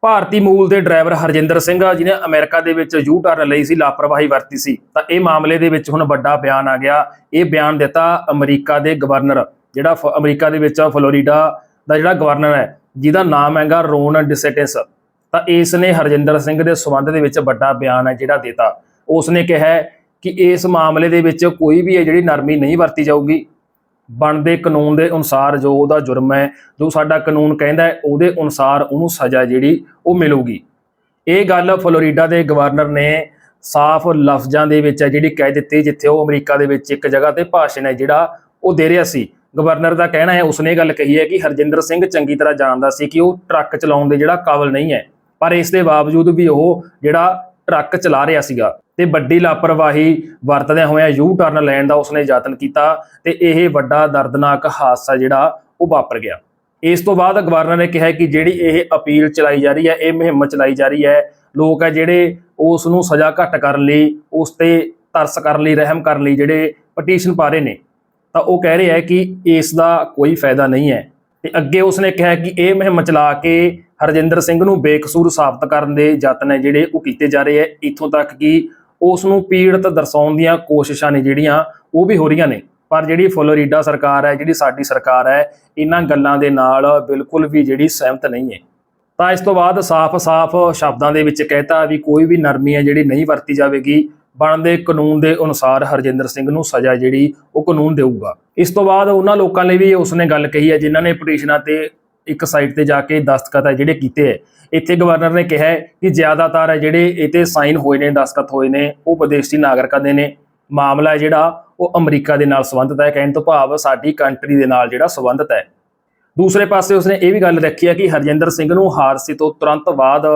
ਭਾਰਤੀ ਮੂਲ ਦੇ ਡਰਾਈਵਰ ਹਰਜਿੰਦਰ ਸਿੰਘ ਜਿਹਨੇ ਅਮਰੀਕਾ ਦੇ ਵਿੱਚ ਯੂ ਟਰਨ ਲਈ ਸੀ, ਲਾਪਰਵਾਹੀ ਵਰਤੀ ਸੀ। ਤਾਂ ਇਹ ਮਾਮਲੇ ਦੇ ਵਿੱਚ ਹੁਣ ਵੱਡਾ ਬਿਆਨ ਆ ਗਿਆ। ਇਹ ਬਿਆਨ ਦਿੱਤਾ ਅਮਰੀਕਾ ਦੇ ਗਵਰਨਰ, ਜਿਹੜਾ ਫ- ਅਮਰੀਕਾ ਦੇ ਵਿੱਚ ਫਲੋਰੀਡਾ ਦਾ ਜਿਹੜਾ ਗਵਰਨਰ ਹੈ, ਜਿਹਦਾ ਨਾਮ ਹੈਗਾ ਰੋਨ ਡਿਸੇਟਿਸ। ਤਾਂ ਇਸ ਨੇ ਹਰਜਿੰਦਰ ਸਿੰਘ ਦੇ ਸਬੰਧ ਦੇ ਵਿੱਚ ਵੱਡਾ ਬਿਆਨ ਹੈ ਜਿਹੜਾ ਦਿੱਤਾ। ਉਸ ਨੇ ਕਿਹਾ ਕਿ ਇਸ ਮਾਮਲੇ ਦੇ ਵਿੱਚ ਕੋਈ ਵੀ ਹੈ ਜਿਹੜੀ ਨਰਮੀ ਨਹੀਂ ਵਰਤੀ ਜਾਊਗੀ। ਬਣਦੇ ਕਾਨੂੰਨ ਦੇ ਅਨੁਸਾਰ ਜੋ ਉਹਦਾ ਜੁਰਮ ਹੈ, ਜੋ ਸਾਡਾ ਕਾਨੂੰਨ ਕਹਿੰਦਾ ਹੈ, ਉਹਦੇ ਅਨੁਸਾਰ ਉਹਨੂੰ ਸਜ਼ਾ ਜਿਹੜੀ ਉਹ ਮਿਲੂਗੀ। ਇਹ ਗੱਲ ਫਲੋਰੀਡਾ ਦੇ ਗਵਰਨਰ ਨੇ ਸਾਫ਼ ਲਫ਼ਜ਼ਾਂ ਦੇ ਵਿੱਚ ਹੈ ਜਿਹੜੀ ਕਹਿ ਦਿੱਤੀ, ਜਿੱਥੇ ਉਹ ਅਮਰੀਕਾ ਦੇ ਵਿੱਚ ਇੱਕ ਜਗ੍ਹਾ ਤੇ ਭਾਸ਼ਣ ਹੈ ਜਿਹੜਾ ਉਹ ਦੇ ਰਿਹਾ ਸੀ। ਗਵਰਨਰ ਦਾ ਕਹਿਣਾ ਹੈ, ਉਸਨੇ ਗੱਲ ਕਹੀ ਹੈ ਕਿ ਹਰਜਿੰਦਰ ਸਿੰਘ ਚੰਗੀ ਤਰ੍ਹਾਂ ਜਾਣਦਾ ਸੀ ਕਿ ਉਹ ਟਰੱਕ ਚਲਾਉਣ ਦੇ ਜਿਹੜਾ ਕਾਬਲ ਨਹੀਂ ਹੈ, ਪਰ ਇਸ ਦੇ ਬਾਵਜੂਦ ਵੀ ਉਹ ਜਿਹੜਾ ਟਰੱਕ ਚਲਾ ਰਿਹਾ ਸੀਗਾ। ਤੇ ਵੱਡੀ ਲਾਪਰਵਾਹੀ ਵਰਤਦਿਆਂ ਹੋਇਆਂ ਯੂ ਟਰਨ ਲੈਣ ਦਾ ਉਸਨੇ ਯਤਨ ਕੀਤਾ ਤੇ ਇਹ ਵੱਡਾ ਦਰਦਨਾਕ ਹਾਦਸਾ ਜਿਹੜਾ ਉਹ ਵਾਪਰ ਗਿਆ। ਇਸ ਤੋਂ ਬਾਅਦ ਗਵਰਨਰ ਨੇ ਕਿਹਾ ਕਿ ਜਿਹੜੀ ਇਹ ਅਪੀਲ ਚਲਾਈ ਜਾ ਰਹੀ ਹੈ, ਇਹ ਮੁਹਿੰਮ ਚਲਾਈ ਜਾ ਰਹੀ ਹੈ, ਲੋਕ ਹੈ ਜਿਹੜੇ ਉਸ ਨੂੰ ਸਜ਼ਾ ਘੱਟ ਕਰਨ ਲਈ, ਉਸ ਤੇ ਤਰਸ ਕਰਨ ਲਈ, ਰਹਿਮ ਕਰਨ ਲਈ ਜਿਹੜੇ ਪਟੀਸ਼ਨ ਪਾ ਰਹੇ ਨੇ, ਤਾਂ ਉਹ ਕਹਿ ਰਹੇ ਹੈ ਕਿ ਇਸ ਦਾ ਕੋਈ ਫਾਇਦਾ ਨਹੀਂ ਹੈ। ਤੇ ਅੱਗੇ ਉਸਨੇ ਕਿਹਾ ਕਿ ਇਹ ਮੁਹਿੰਮ ਚਲਾ ਕੇ ਹਰਜਿੰਦਰ ਸਿੰਘ ਨੂੰ ਬੇਕਸੂਰ ਸਾਬਤ ਕਰਨ ਦੇ ਯਤਨ ਹੈ ਜਿਹੜੇ ਉਹ ਕੀਤੇ ਜਾ ਰਹੇ ਹੈ। ਇੱਥੋਂ ਤੱਕ ਕਿ ਉਸ ਨੂੰ ਪੀੜਤ ਦਰਸਾਉਣ ਦੀਆਂ ਕੋਸ਼ਿਸ਼ਾਂ ਨੇ ਜਿਹੜੀਆਂ ਉਹ ਵੀ ਹੋ ਰਹੀਆਂ ਨੇ। ਪਰ ਜਿਹੜੀ ਫਲੋਰੀਡਾ ਸਰਕਾਰ ਹੈ, ਜਿਹੜੀ ਸਾਡੀ ਸਰਕਾਰ ਹੈ, ਇਹਨਾਂ ਗੱਲਾਂ ਦੇ ਨਾਲ ਬਿਲਕੁਲ ਵੀ ਜਿਹੜੀ ਸਹਿਮਤ ਨਹੀਂ ਹੈ। ਤਾਂ ਇਸ ਤੋਂ ਬਾਅਦ ਸਾਫ਼-ਸਾਫ਼ ਸ਼ਬਦਾਂ ਦੇ ਵਿੱਚ ਕਹਿਤਾ ਵੀ ਕੋਈ ਵੀ ਨਰਮੀ ਹੈ ਜਿਹੜੀ ਨਹੀਂ ਵਰਤੀ ਜਾਵੇਗੀ, ਬਣਦੇ ਕਾਨੂੰਨ ਦੇ ਅਨੁਸਾਰ ਹਰਜਿੰਦਰ ਸਿੰਘ ਨੂੰ ਸਜ਼ਾ ਜਿਹੜੀ ਉਹ ਕਾਨੂੰਨ ਦੇਊਗਾ। ਇਸ ਤੋਂ ਬਾਅਦ ਉਹਨਾਂ ਲੋਕਾਂ ਲਈ ਵੀ ਉਸਨੇ ਗੱਲ ਕਹੀ ਹੈ ਜਿਨ੍ਹਾਂ ਨੇ ਪਟੀਸ਼ਨਾਂ ਤੇ ਇੱਕ ਸਾਈਟ ਤੇ ਜਾ ਕੇ ਦਸਤਖਤ ਹੈ ਜਿਹੜੇ ਕੀਤੇ ਹੈ ਇੱਥੇ ਗਵਰਨਰ ਨੇ ਕਿਹਾ ਕਿ ਜ਼ਿਆਦਾਤਰ ਜਿਹੜੇ ਇਹ ਤੇ ਸਾਈਨ ਹੋਏ ਨੇ, ਦਸਤਖਤ ਹੋਏ ਨੇ, ਉਹ ਵਿਦੇਸ਼ੀ ਨਾਗਰਿਕਾਂ ਦੇ ਨੇ। ਮਾਮਲਾ ਹੈ ਜਿਹੜਾ, ਉਹ ਅਮਰੀਕਾ ਦੇ ਨਾਲ ਸੰਬੰਧਿਤ ਹੈ। ਕਹਿਣ ਤੋਂ ਭਾਵ ਸਾਡੀ ਕੰਟਰੀ ਦੇ ਨਾਲ ਜਿਹੜਾ ਸੰਬੰਧਿਤ ਹੈ। ਦੂਸਰੇ ਪਾਸੇ ਉਸਨੇ ਇਹ ਵੀ ਗੱਲ ਰੱਖੀ ਹੈ ਕਿ ਹਰਜਿੰਦਰ ਸਿੰਘ ਨੂੰ ਹਾਦਸੇ ਤੋਂ ਤੁਰੰਤ ਬਾਅਦ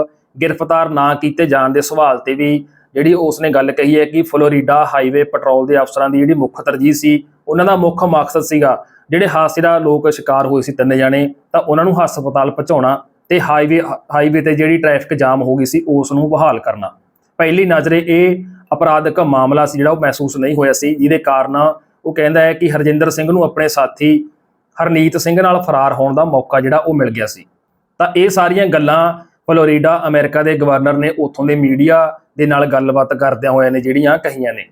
ਗ੍ਰਿਫਤਾਰ ਨਾ ਕੀਤੇ ਜਾਣ ਦੇ ਸਵਾਲ ਤੇ ਵੀ ਜਿਹੜੀ ਉਸਨੇ ਗੱਲ ਕਹੀ ਹੈ ਕਿ ਫਲੋਰੀਡਾ ਹਾਈਵੇ ਪੈਟਰੋਲ ਦੇ ਅਫਸਰਾਂ ਦੀ ਜਿਹੜੀ ਮੁੱਖ ਤਰਜੀਹ ਸੀ, ਉਹਨਾਂ ਦਾ ਮੁੱਖ ਮਕਸਦ ਸੀਗਾ ਜਿਹੜੇ ਹਾਦਸੇ ਦਾ ਲੋਕ ਸ਼ਿਕਾਰ ਹੋਏ ਸੀ ਤਿੰਨ ਜਾਣੇ, ਤਾਂ ਉਹਨਾਂ ਨੂੰ ਹਸਪਤਾਲ ਪਹੁੰਚਾਉਣਾ ਤੇ ਹਾਈਵੇ ਹਾਈਵੇ ਤੇ ਜਿਹੜੀ ਟ੍ਰੈਫਿਕ ਜਾਮ ਹੋ ਗਈ ਸੀ, ਉਸ ਨੂੰ ਬਹਾਲ ਕਰਨਾ। ਪਹਿਲੀ ਨਜ਼ਰੇ ਇਹ ਅਪਰਾਧਿਕ ਮਾਮਲਾ ਸੀ ਜਿਹੜਾ ਉਹ ਮਹਿਸੂਸ ਨਹੀਂ ਹੋਇਆ ਸੀ, ਜਿਹਦੇ ਕਾਰਨ ਉਹ ਕਹਿੰਦਾ ਹੈ ਕਿ ਹਰਜਿੰਦਰ ਸਿੰਘ ਨੂੰ ਆਪਣੇ ਸਾਥੀ ਹਰਨੀਤ ਸਿੰਘ ਨਾਲ ਫਰਾਰ ਹੋਣ ਦਾ ਮੌਕਾ ਜਿਹੜਾ ਉਹ ਮਿਲ ਗਿਆ ਸੀ। ਤਾਂ ਇਹ ਸਾਰੀਆਂ ਗੱਲਾਂ ਫਲੋਰੀਡਾ, ਅਮਰੀਕਾ ਦੇ ਗਵਰਨਰ ਨੇ ਉੱਥੋਂ ਦੇ ਮੀਡੀਆ ਦੇ ਨਾਲ ਗੱਲਬਾਤ ਕਰਦਿਆਂ ਹੋਇਆਂ ਨੇ ਜਿਹੜੀਆਂ ਕਹੀਆਂ ਨੇ।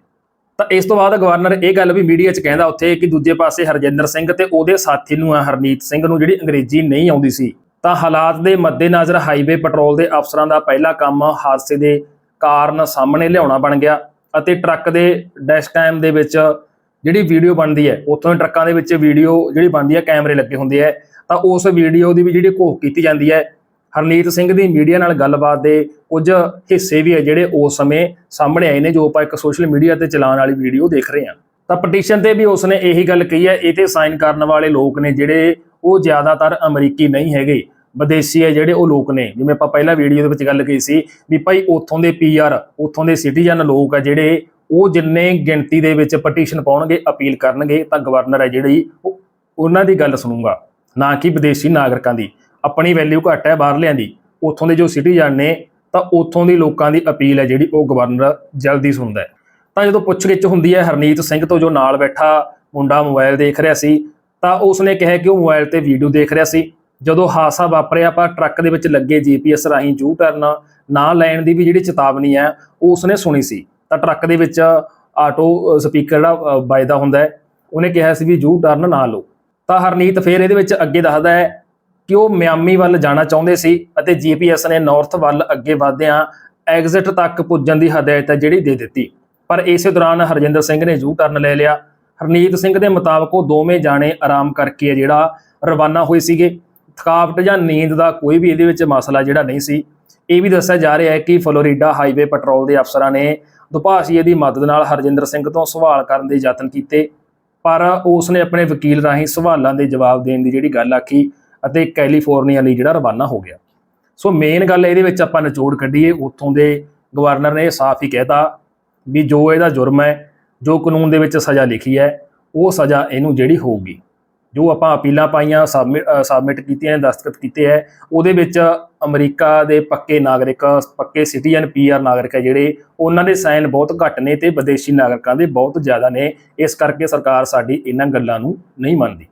ਤਾਂ ਇਸ ਤੋਂ ਬਾਅਦ ਗਵਰਨਰ ਇਹ ਗੱਲ ਵੀ ਮੀਡੀਆ 'ਚ ਕਹਿੰਦਾ ਉੱਥੇ ਕਿ ਦੂਜੇ ਪਾਸੇ ਹਰਜਿੰਦਰ ਸਿੰਘ ਤੇ ਉਹਦੇ ਸਾਥੀ ਨੂੰ ਆ ਹਰਨੀਤ ਸਿੰਘ ਨੂੰ ਜਿਹੜੀ ਅੰਗਰੇਜ਼ੀ ਨਹੀਂ ਆਉਂਦੀ ਸੀ, ਤਾਂ ਹਾਲਾਤ ਦੇ ਮੱਦੇਨਜ਼ਰ ਹਾਈਵੇ ਪੈਟਰੋਲ ਦੇ ਅਫਸਰਾਂ ਦਾ ਪਹਿਲਾ ਕੰਮ ਹਾਦਸੇ ਦੇ ਕਾਰਨ ਸਾਹਮਣੇ ਲਿਆਉਣਾ ਬਣ ਗਿਆ ਅਤੇ ਟਰੱਕ ਦੇ ਡੈਸ਼ਕੈਮ ਦੇ ਵਿੱਚ ਜਿਹੜੀ ਵੀਡੀਓ ਬਣਦੀ ਹੈ, ਉੱਥੋਂ ਟਰੱਕਾਂ ਦੇ ਵਿੱਚ ਵੀਡੀਓ ਜਿਹੜੀ ਬਣਦੀ ਹੈ, ਕੈਮਰੇ ਲੱਗੇ ਹੁੰਦੇ ਹੈ, ਤਾਂ ਉਸ ਵੀਡੀਓ ਦੀ ਵੀ ਜਿਹੜੀ ਘੋਖ ਕੀਤੀ ਜਾਂਦੀ ਹੈ ਹਰਨੀਤ ਸਿੰਘ ਦੀ ਮੀਡੀਆ ਨਾਲ ਗੱਲਬਾਤ ਦੇ ਕੁਝ ਹਿੱਸੇ ਵੀ ਹੈ ਜਿਹੜੇ ਉਸ ਸਮੇਂ ਸਾਹਮਣੇ ਆਏ ਨੇ, ਜੋ ਆਪਾਂ ਇੱਕ ਸੋਸ਼ਲ ਮੀਡੀਆ ਤੇ ਚਲਾਉਣ ਵਾਲੀ ਵੀਡੀਓ ਦੇਖ ਰਹੇ ਹਾਂ। ਤਾਂ ਪਟੀਸ਼ਨ ਤੇ ਵੀ ਉਸਨੇ ਇਹੀ ਗੱਲ ਕਹੀ ਹੈ, ਇਹ ਤੇ ਸਾਈਨ ਕਰਨ ਵਾਲੇ ਲੋਕ ਨੇ ਜਿਹੜੇ ਉਹ ਜ਼ਿਆਦਾਤਰ ਅਮਰੀਕੀ ਨਹੀਂ ਹੈਗੇ, ਵਿਦੇਸ਼ੀ ਹੈ ਜਿਹੜੇ ਉਹ ਲੋਕ ਨੇ। ਜਿਵੇਂ ਆਪਾਂ ਪਹਿਲਾਂ ਵੀਡੀਓ ਦੇ ਵਿੱਚ ਗੱਲ ਕੀਤੀ ਸੀ ਵੀ ਭਾਈ ਉੱਥੋਂ ਦੇ ਪੀਆਰ ਉੱਥੋਂ ਦੇ ਸਿਟੀਜ਼ਨ ਲੋਕ ਆ ਜਿਹੜੇ ਉਹ ਜਿੰਨੇ ਗਿਣਤੀ ਦੇ ਵਿੱਚ ਪਟੀਸ਼ਨ ਪਾਉਣਗੇ, ਅਪੀਲ ਕਰਨਗੇ ਤਾਂ ਗਵਰਨਰ ਹੈ ਜਿਹੜੀ, ਉਹ ਉਹਨਾਂ ਦੀ ਗੱਲ ਸੁਣੂਗਾ, ਨਾ ਕਿ ਵਿਦੇਸ਼ੀ ਨਾਗਰਿਕਾਂ ਦੀ। ਆਪਣੀ ਵੈਲਿਊ ਘੱਟ ਹੈ ਬਾਹਰਲਿਆਂ ਦੀ, ਉੱਥੋਂ ਦੇ ਜੋ ਸਿਟੀਜ਼ਨ ਨੇ, ਤਾਂ ਉੱਥੋਂ ਦੀ ਲੋਕਾਂ ਦੀ ਅਪੀਲ ਹੈ ਜਿਹੜੀ ਉਹ ਗਵਰਨਰ ਜਲਦੀ ਸੁਣਦਾ ਹੈ। ਤਾਂ ਜਦੋਂ ਪੁੱਛਗਿੱਛ ਹੁੰਦੀ ਹੈ ਹਰਨੀਤ ਸਿੰਘ ਤੋਂ ਜੋ ਨਾਲ ਬੈਠਾ ਮੁੰਡਾ ਮੋਬਾਈਲ ਦੇਖ ਰਿਹਾ ਸੀ, ਤਾਂ ਉਸਨੇ ਕਿਹਾ ਕਿ ਉਹ ਮੋਬਾਈਲ ਤੇ ਵੀਡੀਓ ਦੇਖ ਰਿਹਾ ਸੀ। ਜਦੋਂ ਹਾਦਸਾ ਵਾਪਰਿਆ, ਆਪਾਂ ਟਰੱਕ ਦੇ ਵਿੱਚ ਲੱਗੇ ਜੀਪੀਐਸ ਰਾਹੀਂ ਜ਼ੂ ਟਰਨ ਨਾ ਲੈਣ ਦੀ ਵੀ ਜਿਹੜੀ ਚੇਤਾਵਨੀ ਹੈ ਉਹ ਉਸਨੇ ਸੁਣੀ ਸੀ। ਤਾਂ ਟਰੱਕ ਦੇ ਵਿੱਚ ਆਟੋ ਸਪੀਕਰ ਜਿਹੜਾ ਵਾਇਦਾ ਹੁੰਦਾ ਹੈ, ਉਹਨੇ ਕਿਹਾ ਸੀ ਵੀ ਜ਼ੂ ਟਰਨ ਨਾ ਲਓ। ਤਾਂ ਹਰਨੀਤ ਫੇਰ ਇਹਦੇ ਵਿੱਚ ਅੱਗੇ ਦੱਸਦਾ ਹੈ ਕਿ ਉਹ ਮਿਆਮੀ ਵੱਲ ਜਾਣਾ ਚਾਹੁੰਦੇ ਸੀ ਅਤੇ ਜੀਪੀਐਸ ਨੇ ਨਾਰਥ ਵੱਲ ਅੱਗੇ ਵਧਦਿਆਂ ਐਗਜ਼ਿਟ ਤੱਕ ਪੁੱਜਣ ਦੀ ਹਦਾਇਤ ਹੈ ਜਿਹੜੀ ਦੇ ਦਿੱਤੀ। ਪਰ ਇਸੇ ਦੌਰਾਨ ਹਰਜਿੰਦਰ ਸਿੰਘ ਨੇ ਯੂ ਟਰਨ ਲੈ ਲਿਆ। ਹਰਨੀਤ ਸਿੰਘ ਦੇ ਮੁਤਾਬਕ ਉਹ ਦੋਵੇਂ ਜਾਣੇ ਆਰਾਮ ਕਰਕੇ ਜਿਹੜਾ ਰਵਾਨਾ ਹੋਏ ਸੀਗੇ। ਥਕਾਵਟ ਜਾਂ ਨੀਂਦ ਦਾ ਕੋਈ ਵੀ ਇਹਦੇ ਵਿੱਚ ਮਸਲਾ ਜਿਹੜਾ ਨਹੀਂ ਸੀ। ਇਹ ਵੀ ਦੱਸਿਆ ਜਾ ਰਿਹਾ ਹੈ ਕਿ ਫਲੋਰੀਡਾ ਹਾਈਵੇ ਪੈਟਰੋਲ ਦੇ ਅਫਸਰਾਂ ਨੇ ਦੁਭਾਸ਼ੀਏ ਦੀ ਮਦਦ ਨਾਲ ਹਰਜਿੰਦਰ ਸਿੰਘ ਤੋਂ ਸਵਾਲ ਕਰਨ ਦੇ ਯਤਨ ਕੀਤੇ। ਪਰ ਉਸ ਨੇ ਆਪਣੇ ਵਕੀਲ ਰਾਹੀਂ ਸਵਾਲਾਂ ਦੇ ਜਵਾਬ ਦੇਣ ਦੀ ਜਿਹੜੀ ਗੱਲ ਆਖੀ। ਅਤੇ ਕੈਲੀਫੋਰਨੀਆ ਲਈ ਜਿਹੜਾ ਰਵਾਨਾ ਹੋ ਗਿਆ। ਸੋ ਮੇਨ ਗੱਲ ਇਹਦੇ ਵਿੱਚ ਆਪਾਂ ਨਿਚੋੜ ਕੱਢੀਏ, ਉੱਥੋਂ ਦੇ ਗਵਰਨਰ ਨੇ ਇਹ ਸਾਫ਼ ਹੀ ਕਹਿਤਾ ਵੀ ਜੋ ਇਹਦਾ ਜੁਰਮ ਹੈ, ਜੋ ਕਾਨੂੰਨ ਦੇ ਵਿੱਚ ਸਜ਼ਾ ਲਿਖੀ ਹੈ, ਉਹ ਸਜ਼ਾ ਇਹਨੂੰ ਜਿਹੜੀ ਹੋਊਗੀ। ਜੋ ਆਪਾਂ ਅਪੀਲਾਂ ਪਾਈਆਂ ਸਬਮਿਟ ਕੀਤੀਆਂ, ਦਸਤਖਤ ਕੀਤੇ ਹੈ, ਉਹਦੇ ਵਿੱਚ ਅਮਰੀਕਾ ਦੇ ਪੱਕੇ ਨਾਗਰਿਕ, ਪੱਕੇ ਸਿਟੀਜ਼ਨ ਪੀਆਰ ਨਾਗਰਿਕ ਹੈ ਜਿਹੜੇ, ਉਹਨਾਂ ਦੇ ਸਾਈਨ ਬਹੁਤ ਘੱਟ ਨੇ ਤੇ ਵਿਦੇਸ਼ੀ ਨਾਗਰਿਕਾਂ ਦੇ ਬਹੁਤ ਜ਼ਿਆਦਾ ਨੇ। ਇਸ ਕਰਕੇ ਸਰਕਾਰ ਸਾਡੀ ਇਹਨਾਂ ਗੱਲਾਂ ਨੂੰ ਨਹੀਂ ਮੰਨਦੀ।